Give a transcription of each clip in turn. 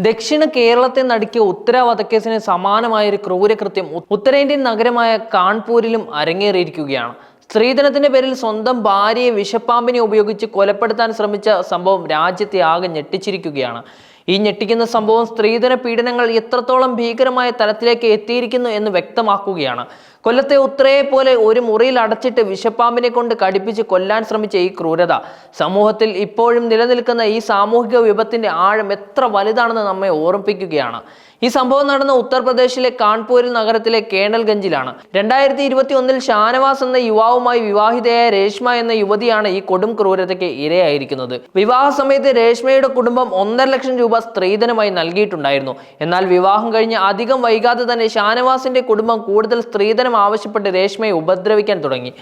ദക്ഷിണ കേരളത്തെ നടുക്കിയ ഉത്തര വധക്കേസിന് സമാനമായ ഒരു ക്രൂരകൃത്യം ഉത്തരേന്ത്യൻ നഗരമായ കാൺപൂരിലും അരങ്ങേറിയിരിക്കുകയാണ്. സ്ത്രീധനത്തിന്റെ പേരിൽ സ്വന്തം ഭാര്യയെ വിഷപ്പാമ്പിനെ ഉപയോഗിച്ച് കൊലപ്പെടുത്താൻ ശ്രമിച്ച സംഭവം രാജ്യത്തെ ആകെ ഞെട്ടിച്ചിരിക്കുകയാണ്. ഈ ഞെട്ടിക്കുന്ന സംഭവം സ്ത്രീധന പീഡനങ്ങൾ എത്രത്തോളം ഭീകരമായ തലത്തിലേക്ക് എത്തിയിരിക്കുന്നു എന്ന് വ്യക്തമാക്കുകയാണ്. കൊല്ലത്തെ ഉത്രയെ പോലെ ഒരു മുറിയിൽ അടച്ചിട്ട് വിഷപ്പാമ്പിനെ കൊണ്ട് കടിപ്പിച്ച് കൊല്ലാൻ ശ്രമിച്ച ഈ ക്രൂരത. സമൂഹത്തിൽ ഇപ്പോഴും നിലനിൽക്കുന്ന ഈ സാമൂഹിക വിപത്തിന്റെ ആഴം എത്ര വലുതാണെന്ന് നമ്മെ ഓർമ്മിപ്പിക്കുകയാണ്. ഈ സംഭവം നടന്ന ഉത്തർപ്രദേശിലെ കാൺപൂരിൽ നഗരത്തിലെ കേണൽഗഞ്ചിലാണ്. രണ്ടായിരത്തി ഇരുപത്തി ഒന്നിൽ ഷാനവാസ് എന്ന യുവാവുമായി വിവാഹിതയായ രേഷ്മ എന്ന യുവതിയാണ് ഈ കൊടും ക്രൂരതയ്ക്ക് ഇരയായിരിക്കുന്നത്. വിവാഹ സമയത്ത് രേഷ്മയുടെ കുടുംബം ഒന്നര ലക്ഷം രൂപ സ്ത്രീധനമായി നൽകിയിട്ടുണ്ടായിരുന്നു. എന്നാൽ വിവാഹം കഴിഞ്ഞ് അധികം വൈകാതെ തന്നെ ഷാനവാസിന്റെ കുടുംബം കൂടുതൽ സ്ത്രീധനം ആവശ്യപ്പെട്ട് രേഷ്മയെ ഉപദ്രവിക്കാൻ തുടങ്ങി.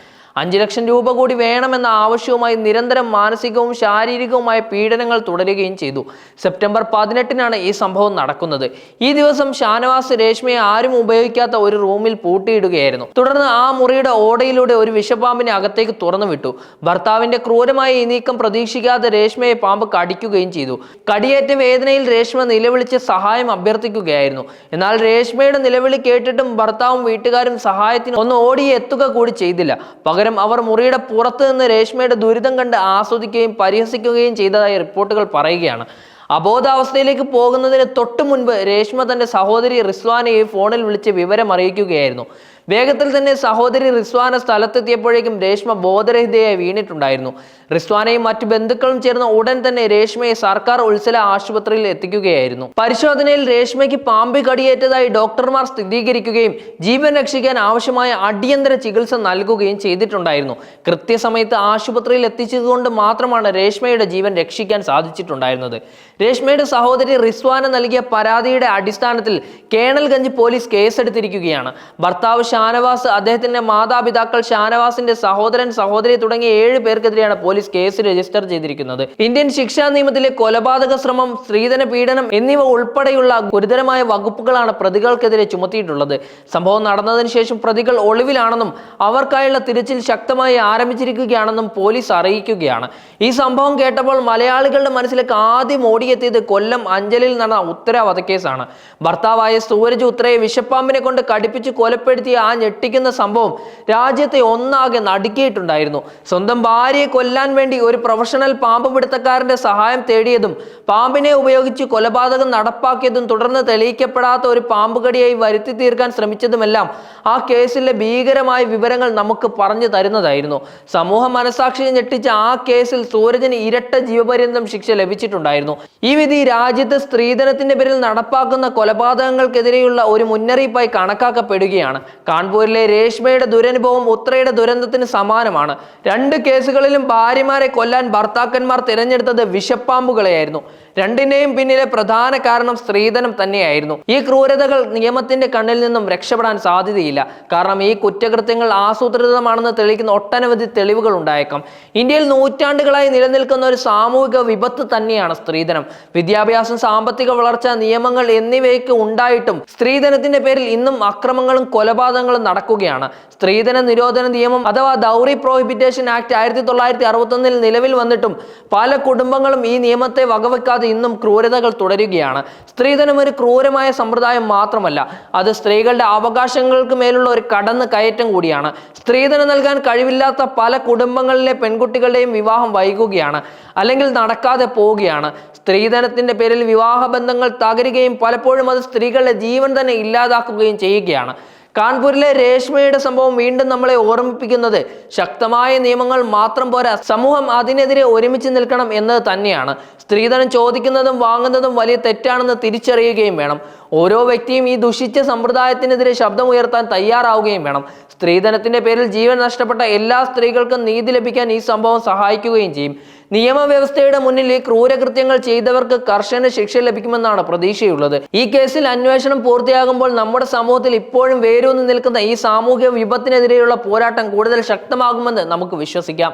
അഞ്ച് ലക്ഷം രൂപ കൂടി വേണമെന്ന ആവശ്യവുമായി നിരന്തരം മാനസികവും ശാരീരികവുമായ പീഡനങ്ങൾ തുടരുകയും ചെയ്തു. സെപ്റ്റംബർ പതിനെട്ടിനാണ് ഈ സംഭവം നടക്കുന്നത്. ഈ ദിവസം ഷാനവാസ് രേഷ്മയെ ആരും ഉപയോഗിക്കാത്ത ഒരു റൂമിൽ പൂട്ടിയിടുകയായിരുന്നു. തുടർന്ന് ആ മുറിയുടെ ഓടയിലൂടെ ഒരു വിഷപാമ്പിനെ അകത്തേക്ക് തുറന്നു വിട്ടു ഭർത്താവിന്റെ ക്രൂരമായ ഈ നീക്കം പ്രതീക്ഷിക്കാതെ രേഷ്മയെ പാമ്പ് കടിക്കുകയും ചെയ്തു. കടിയേറ്റ വേദനയിൽ രേഷ്മ നിലവിളിച്ച് സഹായം അഭ്യർത്ഥിക്കുകയായിരുന്നു. എന്നാൽ രേഷ്മയുടെ നിലവിളി കേട്ടിട്ടും ഭർത്താവും വീട്ടുകാരും സഹായത്തിന് ഒന്ന് ഓടിയെത്തുക കൂടി ചെയ്തില്ല. പകരം അവർ മുറിയുടെ പുറത്ത് നിന്ന് രേഷ്മയുടെ ദുരിതം കണ്ട് ആസ്വദിക്കുകയും പരിഹസിക്കുകയും ചെയ്തതായി റിപ്പോർട്ടുകൾ പറയുകയാണ്. അബോധാവസ്ഥയിലേക്ക് പോകുന്നതിന് തൊട്ടു മുൻപ് രേഷ്മ തന്റെ സഹോദരി റിസ്വാനയെ ഫോണിൽ വിളിച്ച് വിവരം അറിയിക്കുകയായിരുന്നു വേഗത്തിൽ തന്നെ സഹോദരി റിസ്വാന സ്ഥലത്തെത്തിയപ്പോഴേക്കും രേഷ്മ ബോധരഹിതയായി വീണിട്ടുണ്ടായിരുന്നു. റിസ്വാനയും മറ്റു ബന്ധുക്കളും ചേർന്ന് ഉടൻ തന്നെ രേഷ്മയെ സർക്കാർ ഉത്സല ആശുപത്രിയിൽ എത്തിക്കുകയായിരുന്നു. പരിശോധനയിൽ രേഷ്മയ്ക്ക് പാമ്പ് കടിയേറ്റതായി ഡോക്ടർമാർ സ്ഥിരീകരിക്കുകയും ജീവൻ രക്ഷിക്കാൻ ആവശ്യമായ അടിയന്തര ചികിത്സ നൽകുകയും ചെയ്തിട്ടുണ്ടായിരുന്നു. കൃത്യസമയത്ത് ആശുപത്രിയിൽ എത്തിച്ചതുകൊണ്ട് മാത്രമാണ് രേഷ്മയുടെ ജീവൻ രക്ഷിക്കാൻ സാധിച്ചിട്ടുണ്ടായിരുന്നത്. രേഷ്മയുടെ സഹോദരി റിസ്വാന നൽകിയ പരാതിയുടെ അടിസ്ഥാനത്തിൽ കേണൽഗഞ്ച് പോലീസ് കേസെടുത്തിരിക്കുകയാണ്. ഭർത്താവ് ഷാനവാസ് അദ്ദേഹത്തിന്റെ മാതാപിതാക്കൾ ഷാനവാസിന്റെ സഹോദരൻ സഹോദരി തുടങ്ങിയ ഏഴ് പേർക്കെതിരെയാണ് പോലീസ് കേസ് രജിസ്റ്റർ ചെയ്തിരിക്കുന്നത്. ഇന്ത്യൻ ശിക്ഷാ നിയമത്തിലെ കൊലപാതക ശ്രമം സ്ത്രീധന പീഡനം എന്നിവ ഉൾപ്പെടെയുള്ള ഗുരുതരമായ വകുപ്പുകളാണ് പ്രതികൾക്കെതിരെ ചുമത്തിയിട്ടുള്ളത്. സംഭവം നടന്നതിന് ശേഷം പ്രതികൾ ഒളിവിലാണെന്നും അവർക്കായുള്ള തിരച്ചിൽ ശക്തമായി ആരംഭിച്ചിരിക്കുകയാണെന്നും പോലീസ് അറിയിക്കുകയാണ്. ഈ സംഭവം കേട്ടപ്പോൾ മലയാളികളുടെ മനസ്സിലേക്ക് ആദ്യം ഓടിയെത്തിയത് കൊല്ലം അഞ്ചലിൽ നടന്ന ഉത്തര വധക്കേസാണ് ഭർത്താവായ സൂരജ് ഉത്രയെ വിഷപ്പാമ്പിനെ കൊണ്ട് കടിപ്പിച്ച് കൊലപ്പെടുത്തിയ ആ ഞെട്ടിക്കുന്ന സംഭവം രാജ്യത്തെ ഒന്നാകെ നടുക്കിയിട്ടുണ്ടായിരുന്നു. സ്വന്തം ഭാര്യയെ കൊല്ലാൻ വേണ്ടി ഒരു പ്രൊഫഷണൽ പാമ്പ് പിടുത്തക്കാരന്റെ സഹായം തേടിയതും പാമ്പിനെ ഉപയോഗിച്ച് കൊലപാതകം നടപ്പാക്കിയതും തുടർന്ന് തെളിയിക്കപ്പെടാത്ത ഒരു പാമ്പുകടിയായി വരുത്തി തീർക്കാൻ ശ്രമിച്ചതുമെല്ലാം ആ കേസിലെ ഭീകരമായ വിവരങ്ങൾ നമുക്ക് പറഞ്ഞു തരുന്നതായിരുന്നു. സമൂഹ മനസാക്ഷിയെ ഞെട്ടിച്ച ആ കേസിൽ സൂരജിന് ഇരട്ട ജീവപര്യന്തം ശിക്ഷ ലഭിച്ചിട്ടുണ്ടായിരുന്നു. ഈ വിധി രാജ്യത്ത് സ്ത്രീധനത്തിന്റെ പേരിൽ നടപ്പാക്കുന്ന കൊലപാതകങ്ങൾക്കെതിരെയുള്ള ഒരു മുന്നറിയിപ്പായി കണക്കാക്കപ്പെടുകയാണ്. കാൺപൂരിലെ രേഷ്മയുടെ ദുരനുഭവം ഉത്രയുടെ ദുരന്തത്തിന് സമാനമാണ്. രണ്ട് കേസുകളിലും ഭാര്യമാരെ കൊല്ലാൻ ഭർത്താക്കന്മാർ തിരഞ്ഞെടുത്തത് വിഷപ്പാമ്പുകളെയായിരുന്നു രണ്ടിന്റെയും പിന്നിലെ പ്രധാന കാരണം സ്ത്രീധനം തന്നെയായിരുന്നു. ഈ ക്രൂരതകൾ നിയമത്തിന്റെ കണ്ണിൽ നിന്നും രക്ഷപ്പെടാൻ സാധ്യതയില്ല. കാരണം ഈ കുറ്റകൃത്യങ്ങൾ ആസൂത്രിതമാണെന്ന് തെളിയിക്കുന്ന ഒട്ടനവധി തെളിവുകൾ ഉണ്ടായേക്കാം. ഇന്ത്യയിൽ നൂറ്റാണ്ടുകളായി നിലനിൽക്കുന്ന ഒരു സാമൂഹിക വിപത്ത് തന്നെയാണ് സ്ത്രീധനം. വിദ്യാഭ്യാസം സാമ്പത്തിക വളർച്ച നിയമങ്ങൾ എന്നിവയ്ക്ക് ഉണ്ടായിട്ടും സ്ത്രീധനത്തിന്റെ പേരിൽ ഇന്നും അക്രമങ്ങളും കൊലപാതകങ്ങളും നടക്കുകയാണ്. സ്ത്രീധന നിരോധന നിയമം അഥവാ ദൗറി പ്രോഹിബിറ്റേഷൻ ആക്ട് ആയിരത്തി തൊള്ളായിരത്തി അറുപത്തൊന്നിൽ നിലവിൽ വന്നിട്ടും പല കുടുംബങ്ങളും ഈ നിയമത്തെ വകവെക്കാതെ ഇന്നും ക്രൂരതകൾ തുടരുകയാണ്. സ്ത്രീധനം ഒരു ക്രൂരമായ സമ്പ്രദായം മാത്രമല്ല അത് സ്ത്രീകളുടെ അവകാശങ്ങൾക്ക് മേലുള്ള ഒരു കടന്ന് കയറ്റം കൂടിയാണ്. സ്ത്രീധനം നൽകാൻ കഴിവില്ലാത്ത പല കുടുംബങ്ങളിലെ പെൺകുട്ടികളുടെയും വിവാഹം വൈകുകയാണ് അല്ലെങ്കിൽ നടക്കാതെ പോവുകയാണ്. സ്ത്രീധനത്തിന്റെ പേരിൽ വിവാഹ ബന്ധങ്ങൾ തകരുകയും പലപ്പോഴും അത് സ്ത്രീകളുടെ ജീവൻ തന്നെ ഇല്ലാതാക്കുകയും ചെയ്യുകയാണ്. കാൺപൂരിലെ രേഷ്മയുടെ സംഭവം വീണ്ടും നമ്മളെ ഓർമ്മിപ്പിക്കുന്നത്. ശക്തമായ നിയമങ്ങൾ മാത്രം പോരാ സമൂഹം അതിനെതിരെ ഒരുമിച്ച് നിൽക്കണം എന്നത് തന്നെയാണ്. സ്ത്രീധനം ചോദിക്കുന്നതും വാങ്ങുന്നതും വലിയ തെറ്റാണെന്ന് തിരിച്ചറിയുകയും വേണം. ഓരോ വ്യക്തിയും ഈ ദുഷിച്ച സമ്പ്രദായത്തിനെതിരെ ശബ്ദമുയർത്താൻ തയ്യാറാവുകയും വേണം. സ്ത്രീധനത്തിന്റെ പേരിൽ ജീവൻ നഷ്ടപ്പെട്ട എല്ലാ സ്ത്രീകൾക്കും നീതി ലഭിക്കാൻ ഈ സംഭവം സഹായിക്കുകയും ചെയ്യും. നിയമവ്യവസ്ഥയുടെ മുന്നിൽ ഈ ക്രൂരകൃത്യങ്ങൾ ചെയ്തവർക്ക് കർശന ശിക്ഷ ലഭിക്കുമെന്നാണ് പ്രതീക്ഷയുള്ളത്. ഈ കേസിൽ അന്വേഷണം പൂർത്തിയാകുമ്പോൾ നമ്മുടെ സമൂഹത്തിൽ ഇപ്പോഴും വേരൂന്നി നിൽക്കുന്ന ഈ സാമൂഹിക വിപത്തിനെതിരെയുള്ള പോരാട്ടം കൂടുതൽ ശക്തമാകുമെന്ന് നമുക്ക് വിശ്വസിക്കാം.